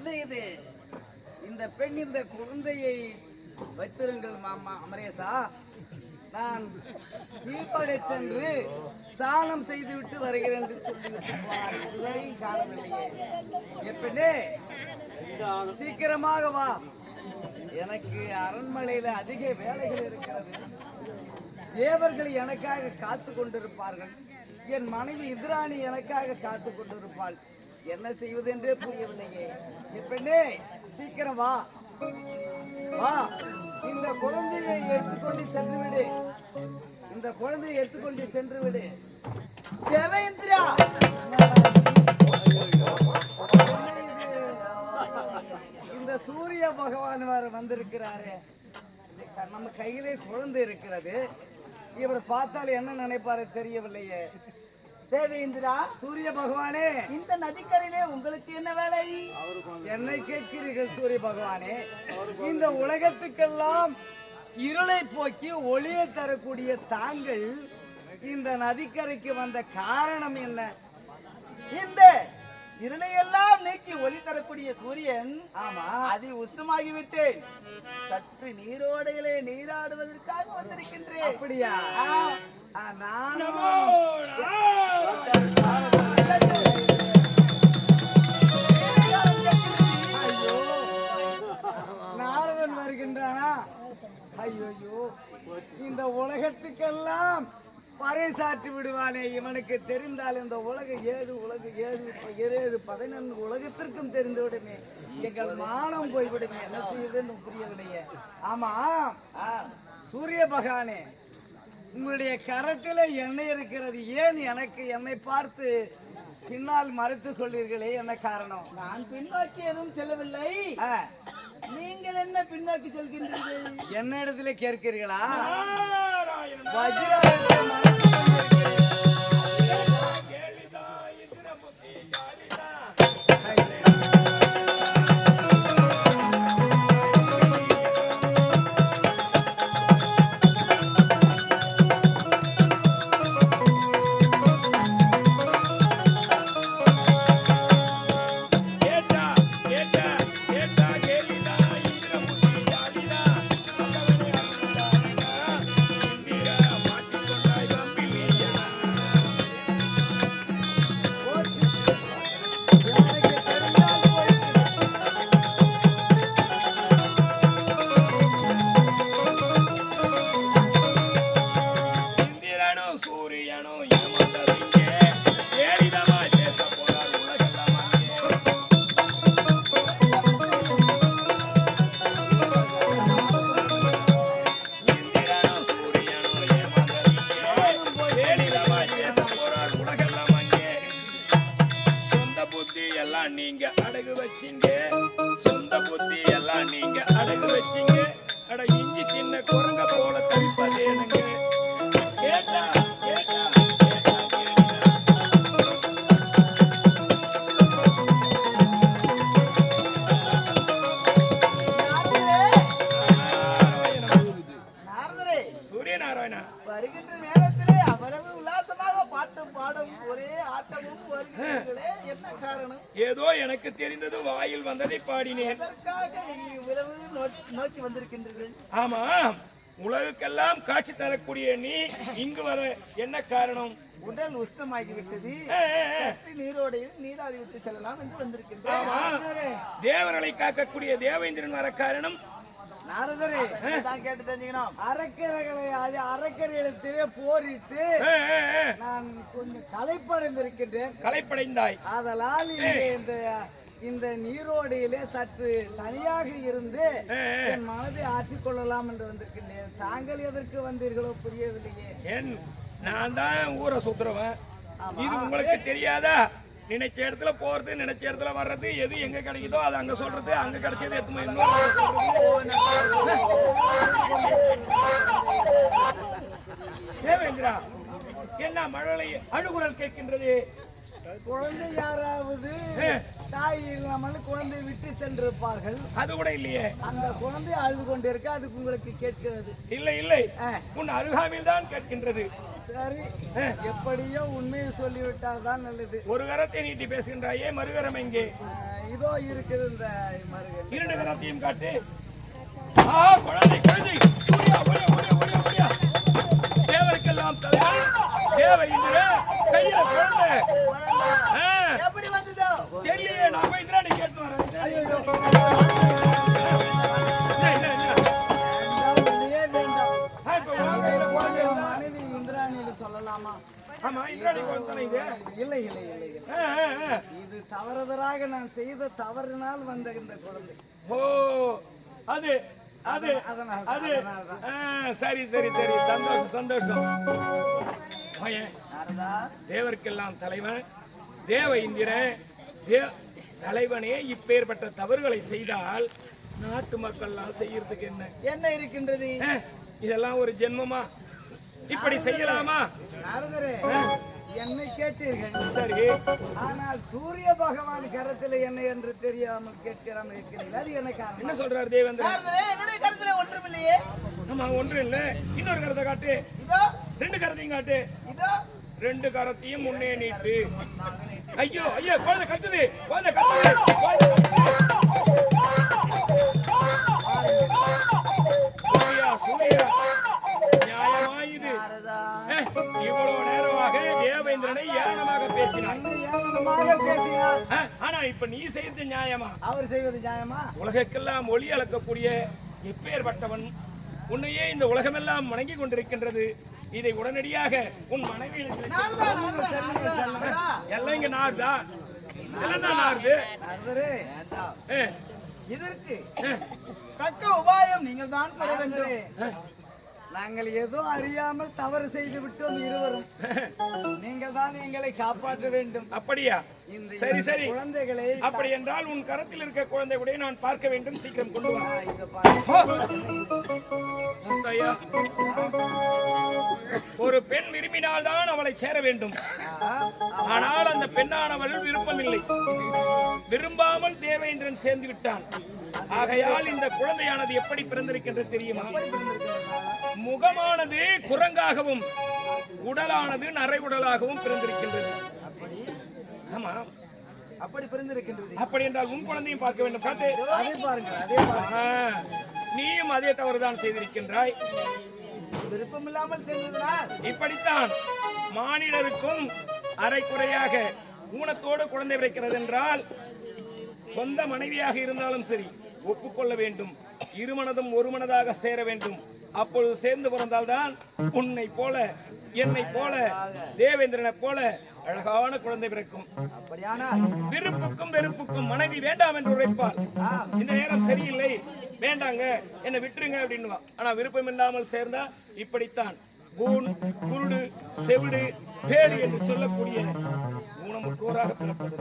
என்ன இது? இந்த பெண் இந்த குழந்தையை வைத்திருங்கள் மாமா அமரேசா. நான் வீட்டோட சென்று சாணம் செய்து விட்டு வருகிறேன் என்று சொல்லிவிட்டு போனார். இதுவரையும் காணவில்லையே எப்பனே சீக்கிரமாக வா. எனக்கு அரண்மனையில அதிக வேலைகள் இருக்கிறது. தேவர்கள் எனக்காக காத்து கொண்டிருப்பார்கள். என் மனைவி இந்திராணி எனக்காக காத்து கொண்டிருப்பாள். என்ன செய்வது என்றே புரியவில்லையே எப்பனே சீக்கிரம் வா. வா. இந்த குழந்தையை எடுத்துக்கொண்டு சென்று விடு. இந்த குழந்தையை எடுத்துக்கொண்டு சென்று விடு. தேவேந்திரா! இந்த சூரிய பகவான் வேற வந்திருக்கிறாரு. நம்ம கையிலே குழந்தை இருக்கிறது. இவர் பார்த்தால் என்ன நினைப்பாரு தெரியவில்லையே. தேவேந்திரா சூரிய பகவானே. இந்த நதிக்கரையிலே உங்களுக்கு என்ன வேலை? என்னை கேட்கிறீர்கள் சூரிய பகவானே. இந்த உலகத்துக்கெல்லாம் இருளை போக்கி ஒளியை தரக்கூடிய தாங்கள் இந்த நதிக்கரைக்கு வந்த காரணம் என்ன? இந்த இருளையெல்லாம் நீக்கி ஒளி தரக்கூடிய சூரியன் ஆமா. அதி உஷ்ணமாகி விட்டேன் சற்று நீரோடையிலே நீராடுவதற்காக வந்திருக்கின்றேன். அப்படியா? நானும் வருகின்றானா? ஐயோ இந்த உலகத்துக்கெல்லாம் பறைசாற்றி விடுவானே. இவனுக்கு தெரிந்தால் இந்த உலக ஏழு உலக ஏழு ஏழு பதினொன்று உலகத்திற்கும் தெரிந்து விடுமே எங்கள் மானம் போய்விடுமே. என்ன செய்யுதுன்னு புரியவில்லையே. ஆமா. சூரிய பகவானே உங்களுடைய கரத்தில் எண்ணெய் இருக்கிறது. ஏன் எனக்கு என்னை பார்த்து பின்னால் மறைத்துக் கொள்வீர்களே என்ன காரணம்? நான் பின்னோக்கி எதுவும் செல்லவில்லை. நீங்கள் என்ன பின்னோக்கி செல்கின்றீர்கள்? என்ன இடத்துல கேட்கிறீர்களா? நோக்கி- வந்திருக்கின்றீர்கள். ஆமா உலகுக்கெல்லாம் காட்சி தரக்கூடிய நீ இங்கு வர என்ன காரணம்? உடல் உஷ்ணமாகி விட்டது ஏ, ஏ, ஏ. சற்று நீரோடையில் நீராடி விட்டு செல்லலாம் என்று வந்திருக்கின்றேன். தேவர்களை காக்கக்கூடிய தேவேந்திரன் வர காரணம்? நாரதரே தான் கேட்டு தெரிஞ்சுக்கணும். அறக்கரைகளை அழ- அறக்கரையிடத்திலே போரிட்டு. நான் கொஞ்சம் களைப்படைந்திருக்கின்றேன். களைப்படைந்தாய். அதனால் இந்த இந்த நீரோடையிலே சற்று தனியாக இருந்து. என் மனதை ஆற்றிக் கொள்ளலாம் என்று வந்திருக்கின்றேன் தாங்கள் எதற்கு வந்தீர்களோ புரியவில்லையே நான் தான் ஊரை சுத்துறவன். இது உங்களுக்கு தெரியாதா நினைச்ச இடத்துல போறது நினைச்ச இடத்துல வர்றது எது எங்க கிடைக்குதோ அது அங்க சொல்றது அங்க கிடைச்சது எடுத்து. தேவேந்திரா என்ன மழலை அழுகுரல் கேட்கின்றது குழந்தை யாராவது. தாய் இல்லாமல் குழந்தை விட்டு சென்றிருப்பார்கள். அது கூட இல்லையே. அந்த குழந்தை அழுது கொண்டிருக்க அதுக்கு உங்களுக்கு கேட்கிறது. இல்லை இல்லை. உன் அருகாமையில் தான் கேட்கின்றது. சரி. எப்படியோ உண்மையை சொல்லிவிட்டால் தான் நல்லது. ஒரு கரத்தை நீட்டி பேசுகின்றாயே மறுகரம் எங்கே? இதோ இருக்குது இந்த மருகன் இரண்டு கரத்தையும் காட்டு. தானே இது இல்லை இல்லை இல்லை. இது தவறுதலாக நான் செய்த தவறினால் வந்த இந்த குழந்தை. ஓ அது அது அது. சரி சரி சரி. சந்தோஷம் சந்தோஷம். தேவர்க்கெல்லாம் தலைவன் தேவ இந்திரன் தே தலைவனே இப்பேற்பட்ட தவறுகளை செய்தால் நாட்டு மக்கள்லாம் செய்யறதுக்கு என்ன? என்ன இருக்கின்றது? இதெல்லாம் ஒரு ஜென்மமா? இப்படி செய்யலாமா? கேட்டீர்கள். சரி. ஆனால் சூரிய பகவான் கரத்தில் என்ன என்று தெரியாமல் கேட்கிறாமல் இருக்கிறீர்கள். அது என்ன காரணம்? என்ன சொல்றாரு தேவேந்திரன்? நாரதரே என்னுடைய கருத்துல ஒன்றுமில்லையே. ஆமா ஒன்றும் இல்ல இன்னொரு கரத்தை காட்டு. இதோ. ரெண்டு கரத்தையும் காட்டு. இதோ. ரெண்டு கரத்தையும் முன்னே நீட்டு. ஐயோ ஐயோ குழந்தை கத்துது. குழந்தை கத்துது. குழந்தை கத்துது. சூர்யா, சூர்யா. ஆனா இப்ப நீ செய்தது நியாயமா? அவர் செய்வது நியாயமா? உலகெல்லாம் ஒளி அளக்கக்கூடிய எப்பேற்பட்டவன் உன்னையே இந்த உலகமெல்லாம் வணங்கி கொண்டிருக்கின்றது. இதை உடனடியாக உன் நாரதா எல்லாம் இங்க நாருதா இதற்கு தக்க உபாயம் நீங்கள் தான் பெற வேண்டும். நாங்கள் ஏதோ அறியாமல் தவறு செய்து விட்டோம் இருவரும். நீங்கள் தான் எங்களை காப்பாற்ற வேண்டும். அப்படியா? சரி சரி. குழந்தைகளை அப்படி என்றால் உன் கரத்தில் இருக்க குழந்தை கூட நான் பார்க்க வேண்டும். சீக்கிரம் கொண்டு வா. ஒரு பெண் விரும்பினால் தான் அவளை சேர வேண்டும். ஆனால் அந்த பெண்ணானவள் விருப்பமில்லை. விரும்பாமல் தேவேந்திரன் சேர்ந்து விட்டான். ஆகையால் இந்த குழந்தையானது எப்படி பிறந்திருக்கின்றது தெரியுமா? முகமானது குரங்காகவும் உடலானது நரை உடலாகவும் பிறந்திருக்கின்றது ஆமா. அப்படி பிறந்திருக்கின்றது அப்படி என்றால் உன் குழந்தையும் பார்க்க வேண்டும். பார்த்து. அதே பாருங்க அதே நீயும் அதே தவறுதான் செய்திருக்கின்றாய். விருப்பமில்லாமல் சென்றதனால் இப்படித்தான் மானிடருக்கும் அரைக்குறையாக ஊனத்தோடு குழந்தை பிறக்கிறது என்றால் சொந்த மனைவியாக இருந்தாலும் சரி ஒப்புக்கொள்ள வேண்டும். இருமனதும் ஒரு மனதாக சேர வேண்டும். அப்பொழுது சேர்ந்து பிறந்தால்தான் உன்னை போல என்னை போல தேவேந்திரனை போல அழகான குழந்தை பிறக்கும். விருப்புக்கும் வெறுப்புக்கும் மனைவி வேண்டாம் என்று உரைப்பார் இந்த நேரம் சரியில்லை. வேண்டாங்க என்னை விட்டுருங்க அப்படின்னுவா. ஆனா விருப்பம் இல்லாமல் சேர்ந்தா இப்படித்தான். கூன் குருடு செவிடு பேடு என்று சொல்லக்கூடிய ஊனமுற்றோராக பிறப்பது.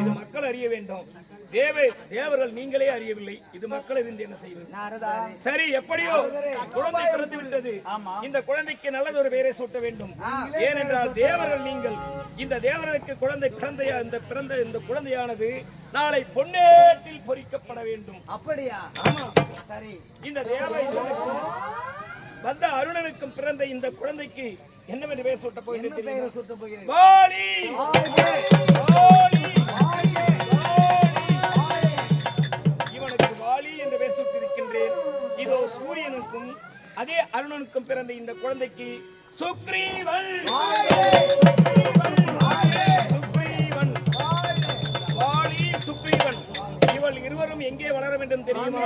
இது மக்கள் அறிய வேண்டும். தேவை தேவர்கள் நீங்களே அறியவில்லை. இது மக்கள் இருந்து என்ன செய்வது? சரி எப்படியோ குழந்தை பிறந்து விட்டது. இந்த குழந்தைக்கு நல்லது ஒரு பெயரை சூட்ட வேண்டும். ஏனென்றால் தேவர்கள் நீங்கள் இந்த தேவர்களுக்கு குழந்தை பிறந்த இந்த பிறந்த இந்த குழந்தையானது நாளை பொன்னேட்டில் பொறிக்கப்பட வேண்டும். அப்படியா? ஆமா. சரி. இந்த தேவ வந்த அருணனுக்கும் பிறந்த இந்த குழந்தைக்கு என்னவென்று பெயர் சூட்ட என்ன போகிறேன் வாலி! அதே அருணனுக்கும் பிறந்த இந்த குழந்தைக்கு சுக்ரீவன். சுக்ரீவன். வாலி சுக்ரீவன். இவள் இருவரும் எங்கே வளர வேண்டும் தெரியுமா?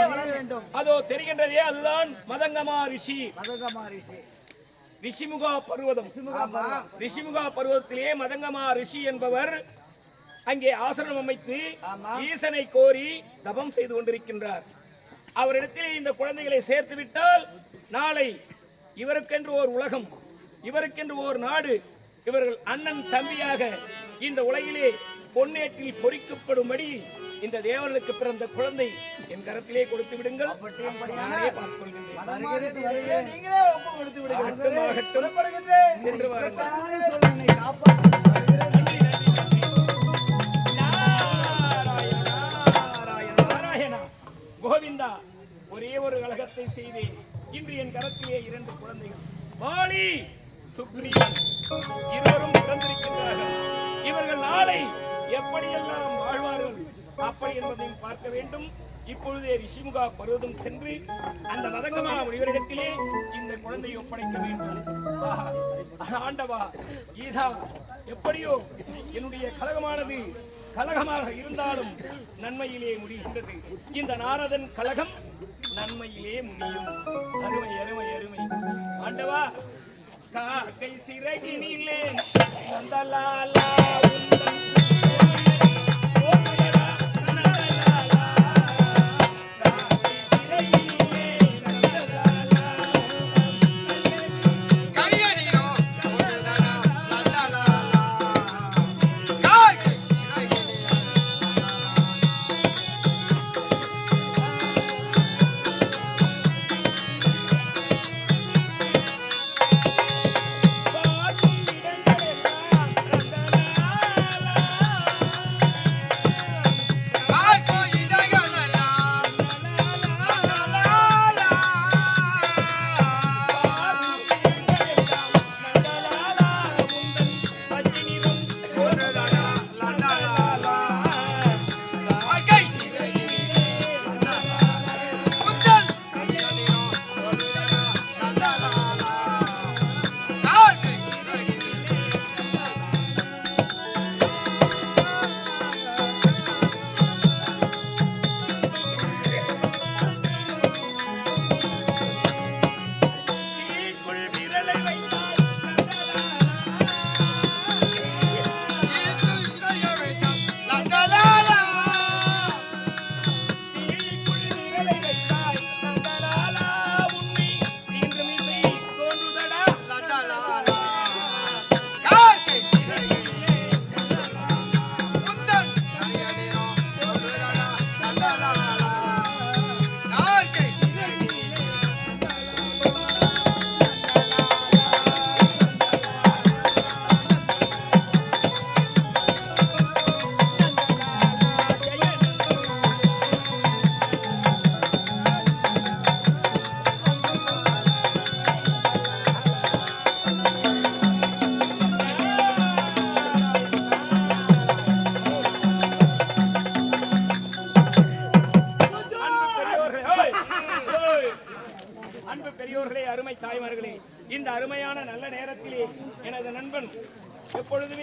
அதோ தெரிகின்றதே அதுதான் மதங்கமா ரிஷி. ரிஷிமுகா பர்வதம். ரிஷிமுகா பருவத்திலே மதங்கமா ரிஷி என்பவர் அங்கே ஆசனம் அமைத்து ஈசனை கோரி தபம் செய்து கொண்டிருக்கின்றார். அவரிடத்திலே இந்த குழந்தைகளை சேர்த்து விட்டால் நாளை இவருக்கென்று ஓர் உலகம் இவருக்கென்று ஓர் நாடு இவர்கள் அண்ணன் தம்பியாக இந்த உலகிலே பொன்னேட்டில் பொறிக்கப்படும்படி இந்த தேவர்களுக்கு பிறந்த குழந்தை என் கரத்திலே கொடுத்து விடுங்கள் நானே பார்த்துக் கொள்கின்றேன் வருகிறேன் வருகிறேன் நீங்களே ஒப்பு கொடுத்து விடுங்கள் ஆகட்டும், ஆகட்டும். புறப்படுகின்றேன். சென்று வாருங்கள். கோவிந்தா ஒரே ஒரு கழகத்தை செய்தேன் இன்று என் கரத்திலே இரண்டு குழந்தைகள். வாலி சுக்ரியன் இருவரும் பிறந்திருக்கின்றார்கள். இவர்கள் நாளை எப்படியெல்லாம் வாழ்வார்கள் அப்படி என்பதையும் பார்க்க வேண்டும். இப்பொழுதே ரிஷிமுகா பருவதம் சென்று அந்த வதங்கமான முனிவரிடத்திலே இந்த குழந்தையை ஒப்படைக்க வேண்டும். ஆண்டவா ஈசா எப்படியோ என்னுடைய கழகமானது கலகமாக இருந்தாலும் நன்மையிலே முடிகின்றது. இந்த நாரதன் கலகம் நன்மையிலே முடியும். அருமை அருமை அருமை. ஆண்டவா காக்கை சிறகினிலே நந்தலாலா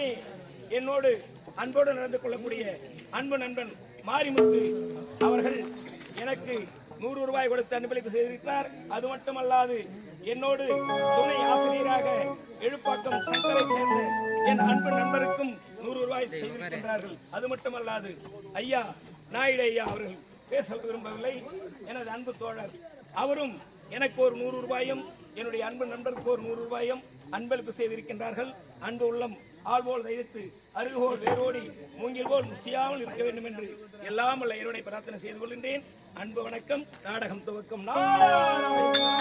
எப்பொழுதுமே என்னோடு அன்போடு நடந்து கொள்ளக்கூடிய அன்பு நண்பன் மாரிமுத்து அவர்கள் எனக்கு நூறு ரூபாய் கொடுத்து அன்பளிப்பு செய்திருக்கிறார். அது மட்டுமல்லாது என்னோடு துணை ஆசிரியராக எழுப்பாக்கம் சங்கரை சேர்ந்த என் அன்பு நண்பருக்கும் நூறு ரூபாய் செய்திருக்கின்றார்கள். அது மட்டுமல்லாது ஐயா நாயுடு ஐயா அவர்கள் பேச விரும்பவில்லை. எனது அன்பு தோழர் அவரும் எனக்கு ஒரு நூறு ரூபாயும் என்னுடைய அன்பு நண்பருக்கு ஒரு நூறு ரூபாயும் அன்பளிப்பு செய்திருக்கின்றார்கள். அன்பு உள்ளம் ஆள்போல் தைத்து அருகோல் வேரோடி மூங்கில் போல் முசியாமல் இருக்க வேண்டும் என்று எல்லாம் உள்ள இறைவனை பிரார்த்தனை செய்து கொள்கின்றேன். அன்பு வணக்கம் நாடகம் துவக்கம். நான்